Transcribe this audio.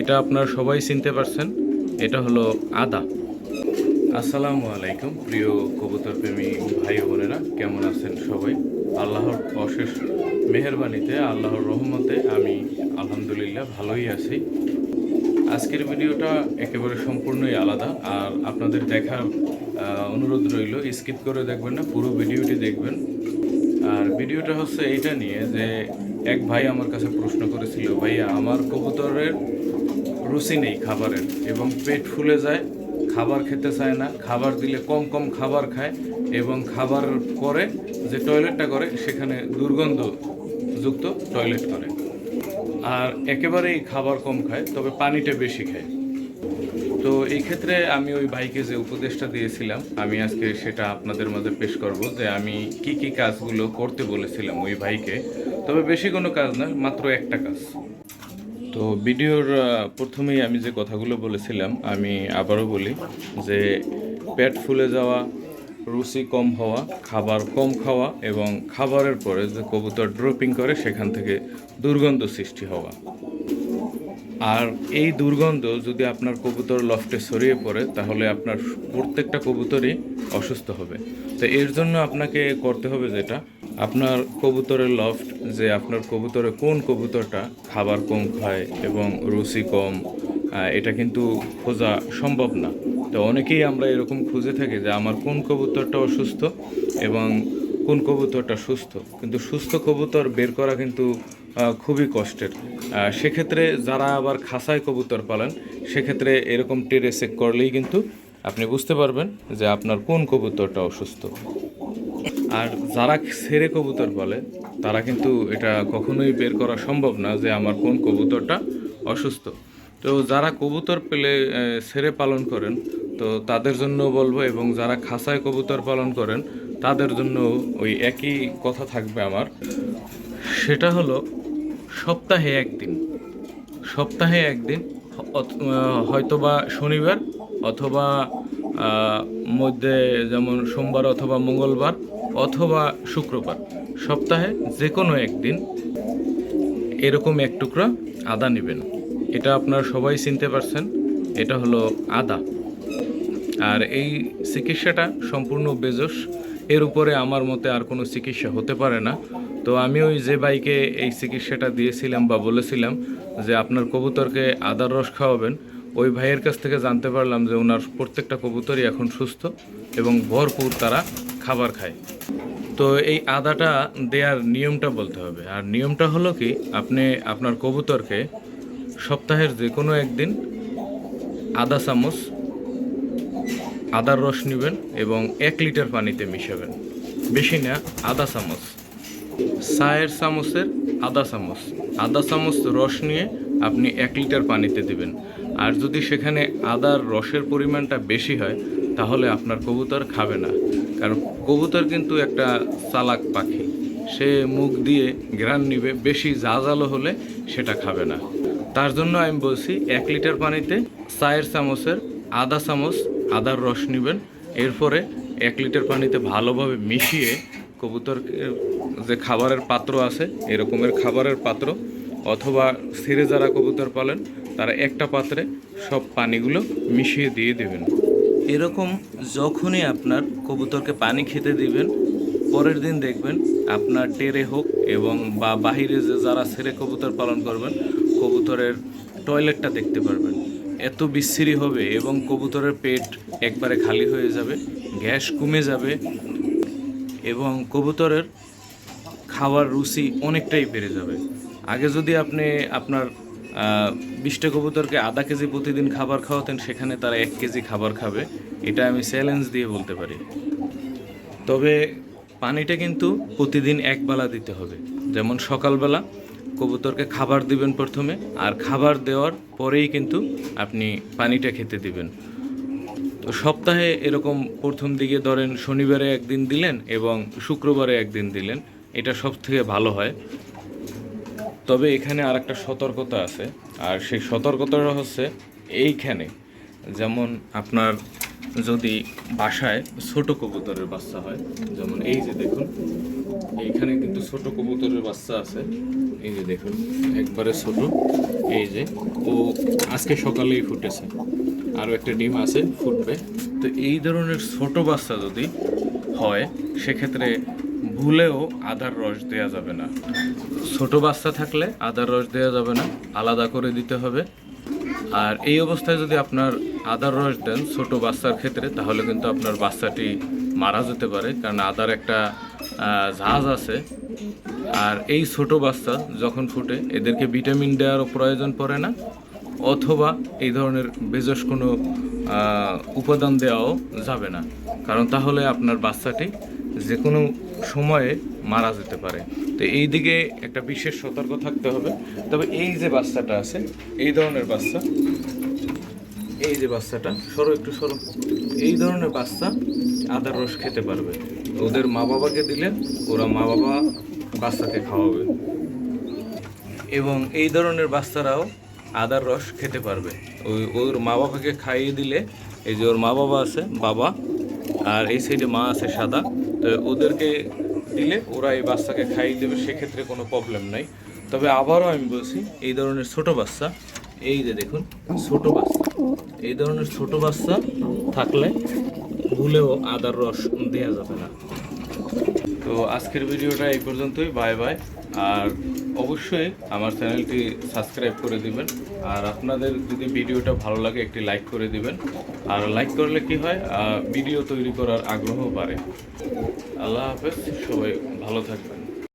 এটা আপনারা সবাই চিনতে পারছেন, এটা হলো আদা। আসসালামু আলাইকুম, প্রিয় কবুতর প্রেমী ভাই বোনেরা, কেমন আছেন সবাই? আল্লাহর অশেষ মেহরবানিতে, আল্লাহর রহমতে আমি আলহামদুলিল্লাহ ভালোই আছি। আজকের ভিডিওটা একেবারে সম্পূর্ণই আলাদা, আর আপনাদের দেখার অনুরোধ রইল, স্কিপ করে দেখবেন না, পুরো ভিডিওটি দেখবেন। আর ভিডিওটা হচ্ছে এইটা নিয়ে যে এক ভাই আমার কাছে প্রশ্ন করেছিল, ভাইয়া, আমার কবুতরের রুচি নেই খাবারের এবং পেট ফুলে যায়, খাবার খেতে চায় না, খাবার দিলে কম কম খাবার খায় এবং খাবার করে যে টয়লেটটা করে সেখানে দুর্গন্ধ যুক্ত টয়লেট করে। আর একেবারেই খাবার কম খায়, তবে পানিটা বেশি খায়। তো এই ক্ষেত্রে আমি ওই ভাইকে যে উপদেশটা দিয়েছিলাম, আমি আজকে সেটা আপনাদের মাঝে পেশ করব যে আমি কি কি কাজগুলো করতে বলেছিলাম ওই ভাইকে তবে বেশি কোনো কাজ না, মাত্র একটা কাজ। তো ভিডিওর প্রথমেই আমি যে কথাগুলো বলেছিলাম, আমি আবারও বলি যে পেট ফুলে যাওয়া, রুচি কম হওয়া, খাবার কম খাওয়া এবং খাবারের পরে যে কবুতর ড্রপিং করে, সেখান থেকে দুর্গন্ধ সৃষ্টি হওয়া। আর এই দুর্গন্ধ যদি আপনার কবুতর লফটে ছড়িয়ে পড়ে, তাহলে আপনার প্রত্যেকটা কবুতরই অসুস্থ হবে। তো এর জন্য আপনাকে করতে হবে যেটা, আপনার কবুতরের লফট, যে আপনার কবুতরে কোন কবুতরটা খাবার কম খায় এবং রুচি কম এটা কিন্তু খোঁজা সম্ভব না। তো অনেকেই আমরা এরকম খুঁজে থাকি যে আমার কোন কবুতরটা অসুস্থ এবং কোন কবুতরটা সুস্থ? কিন্তু সুস্থ কবুতর বের করা কিন্তু খুবই কষ্টের। সেক্ষেত্রে যারা আবার খাসায় কবুতর পালেন, সেক্ষেত্রে এরকম টেরে চেক করলেই কিন্তু আপনি বুঝতে পারবেন যে আপনার কোন কবুতরটা অসুস্থ। আর যারা ছেড়ে কবুতর পালে, তারা কিন্তু এটা কখনোই বের করা সম্ভব না যে আমার কোন কবুতরটা অসুস্থ। তো যারা কবুতর পেলে ছেড়ে পালন করেন তো তাদের জন্য বলব এবং যারা খাসায় কবুতর পালন করেন, তাদের জন্য ওই একই কথা থাকবে আমার। সেটা হলো, সপ্তাহে একদিন। সপ্তাহে একদিন হয়তোবা শনিবার অথবা মধ্যে যেমন সোমবার অথবা মঙ্গলবার অথবা শুক্রবার। সপ্তাহে যে কোনো একদিন এরকম এক টুকরা আদা নেবেন। এটা আপনারা সবাই চিনতে পারছেন। এটা হলো আদা। আর এই চিকিৎসাটা সম্পূর্ণ বেজস এর উপরে আমার মতে আর কোনো চিকিৎসা হতে পারে না। তো আমি ওই যে বাইকে এই চিকিৎসাটা দিয়েছিলাম বা বলেছিলাম যে আপনার কবুতরকে আদার রস খাওয়াবেন, ওই ভাইয়ের কাছ থেকে জানতে পারলাম যে ওনার প্রত্যেকটা কবুতরই এখন সুস্থ এবং ভরপুর তারা খাবার খায়। তো এই আদাটা দেওয়ার নিয়মটা বলতে হবে। আর নিয়মটা হলো কি, আপনি আপনার কবুতরকে সপ্তাহের যে কোনো একদিন আদা চামচ আদার রস নেবেন এবং এক লিটার পানিতে মিশাবেন। বেশি না আদা চামচ। চায়ের চামচের আদা চামচ। আদা চামচ রস নিয়ে আপনি এক লিটার পানিতে দিবেন। আর যদি সেখানে আদার রসের পরিমাণটা বেশি হয়, তাহলে আপনার কবুতর খাবে না। কারণ কবুতর কিন্তু একটা চালাক পাখি। সে মুখ দিয়ে গ্রান নিবে, বেশি জাজালো হলে সেটা খাবে না। তার জন্য আমি বলছি, এক লিটার পানিতে চায়ের চামচের আদা চামচ আদার রস নেবেন। এরপরে এক লিটার পানিতে ভালোভাবে মিশিয়ে কবুতর যে খাবারের পাত্র আছে, এরকমের খাবারের পাত্র, অথবা ছেড়ে যারা কবুতর পালেন, তারা একটা পাত্রে সব পানিগুলো মিশিয়ে দিয়ে দেবেন। এরকম যখনই আপনার কবুতরকে পানি খেতে দিবেন, পরের দিন দেখবেন আপনার টেরে হোক এবং বা বাহিরে যে যারা ছেড়ে কবুতর পালন করবেন, কবুতরের টয়লেটটা দেখতে পারবেন। এত বিশ্রী হবে এবং কবুতরের পেট একবারে খালি হয়ে যাবে, গ্যাস কমে যাবে এবং কবুতরের খাওয়ার রুচি অনেকটাই বেড়ে যাবে। আগে যদি আপনি আপনার বিশটা কবুতরকে আধা কেজি প্রতিদিন খাবার খাওয়াতেন, সেখানে তারা এক কেজি খাবার খাবে, এটা আমি চ্যালেঞ্জ দিয়ে বলতে পারি। তবে পানিটা কিন্তু প্রতিদিন একবেলা দিতে হবে। যেমন সকালবেলা কবুতরকে খাবার দিবেন প্রথমে, আর খাবার দেওয়ার পরেই কিন্তু আপনি পানিটা খেতে দিবেন। তো সপ্তাহে এরকম প্রথম দিকে ধরেন শনিবারে একদিন দিলেন এবং শুক্রবারে একদিন দিলেন, এটা সব থেকে ভালো হয়। তবে এখানে আর একটা সতর্কতা আছে, আর সেই সতর্কতাটা হচ্ছে এইখানে। যেমন আপনার যদি বাসায় ছোট কবুতরের বাচ্চা হয়, যেমন এই যে দেখুন, এইখানে কিন্তু ছোট কবুতরের বাচ্চা আছে। এই যে দেখুন, একবারে ছোট। এই যে ও আজকে সকালেই ফুটেছে। আরও একটা ডিম আছে, ফুটবে। তো এই ধরনের ছোট বাচ্চা যদি হয়, সেক্ষেত্রে ভুলেও আদার রস দেওয়া যাবে না। ছোট বাচ্চা থাকলে আদার রস দেওয়া যাবে না, আলাদা করে দিতে হবে। আর এই অবস্থায় যদি আপনার আদার রস দেন ছোট বাচ্চার ক্ষেত্রে, তাহলে কিন্তু আপনার বাচ্চাটি মারা যেতে পারে। কারণ আদার একটা ঝাঁজ আছে। আর এই ছোট বাচ্চা যখন ফুটে, এদেরকে ভিটামিন দেওয়ারও প্রয়োজন পড়ে না। অথবা এই ধরনের বেজস কোনো উপাদান দেওয়াও যাবে না। কারণ তাহলে আপনার বাচ্চাটি যে কোনো সময়ে মারা যেতে পারে। তো এই দিকে একটা বিশেষ সতর্ক থাকতে হবে। তবে এই যে বাচ্চাটা আছে, এই ধরনের বাচ্চা এই যে বাচ্চাটা, সরো একটু, সরো। এই ধরনের বাচ্চা আদার রস খেতে পারবে। ওদের মা বাবাকে দিলে ওরা মা বাবা বাচ্চাকে খাওয়াবে। এবং এই ধরনের বাচ্চারাও আদার রস খেতে পারবে। ওই ওর মা বাবাকে খাইয়ে দিলে এই যে ওর মা বাবা আছে, বাবা, আর এই সাইডে মা আছে সাদা, তো ওদেরকে দিলে ওরা এই বাচ্চাকে খাইয়ে দেবে, সেক্ষেত্রে কোনো প্রবলেম নাই। তবে আবারও আমি বলছি, এই ধরনের ছোট বাচ্চা এই যে দেখুন, ছোট বাচ্চা। এই ধরনের ছোট বাচ্চা থাকলে ভুলেও আদার রস দেওয়া যাবে না। তো আজকের ভিডিওটা এই পর্যন্তই, বাই বাই। আর অবশ্যই আমার চ্যানেলটি সাবস্ক্রাইব করে দিবেন। আর আপনাদের যদি ভিডিওটা ভালো লাগে, একটি লাইক করে দিবেন। আর লাইক করলে কি হয় ভিডিও তৈরি করার আগ্রহ বাড়ে। আল্লাহ হাফেজ, সবাই ভালো থাকবেন।